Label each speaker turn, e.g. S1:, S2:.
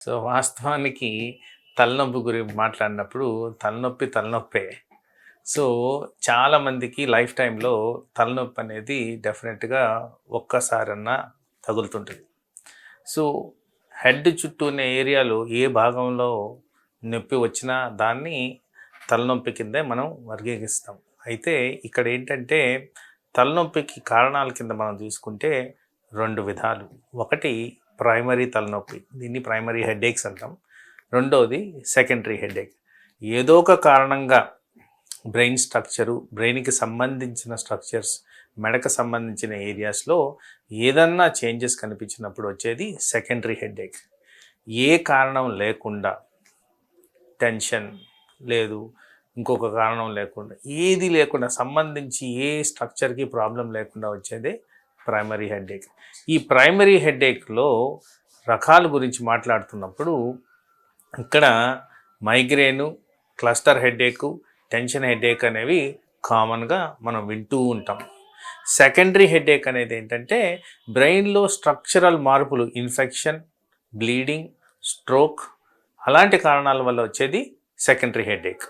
S1: So వాస్తవానికి తలనొప్పి గురించి మాట్లాడినప్పుడు తలనొప్పి తలనొప్పే. సో చాలామందికి లైఫ్ టైంలో తలనొప్పి అనేది డెఫినెట్గా ఒక్కసారన్నా తగులుతుంటుంది. సో హెడ్ చుట్టూ ఉన్న ఏరియాలో ఏ భాగంలో నొప్పి వచ్చినా దాన్ని తలనొప్పి కిందే మనం వర్గీకరిస్తాం. అయితే ఇక్కడ ఏంటంటే తలనొప్పికి కారణాల కింద మనం తీసుకుంటే రెండు విధాలు. ఒకటి ప్రైమరీ తలనొప్పి దీన్ని ప్రైమరీ హెడేక్స్ అంటాం. రెండవది సెకండరీ హెడేక్. ఏదో ఒక కారణంగా బ్రెయిన్ స్ట్రక్చరు బ్రెయిన్కి సంబంధించిన స్ట్రక్చర్స్ మెడకు సంబంధించిన ఏరియాస్లో ఏదన్నా చేంజెస్ కనిపించినప్పుడు వచ్చేది సెకండరీ హెడేక్. ఏ కారణం లేకుండా టెన్షన్ లేదు ఇంకొక కారణం లేకుండా ఏది లేకుండా సంబంధించి ఏ స్ట్రక్చర్కి ప్రాబ్లం లేకుండా వచ్చేదే ప్రైమరీ హెడేక్ ఈ ప్రైమరీ హెడేక్లో రకాల గురించి మాట్లాడుతున్నప్పుడు ఇక్కడ migraine cluster headache tension headache అనేవి కామన్గా మనం వింటూ ఉంటాం. సెకండరీ హెడేక్ అనేది ఏంటంటే బ్రెయిన్లో స్ట్రక్చరల్ మార్పులు ఇన్ఫెక్షన్ బ్లీడింగ్ స్ట్రోక్ అలాంటి కారణాల వల్ల వచ్చేది సెకండరీ హెడేక్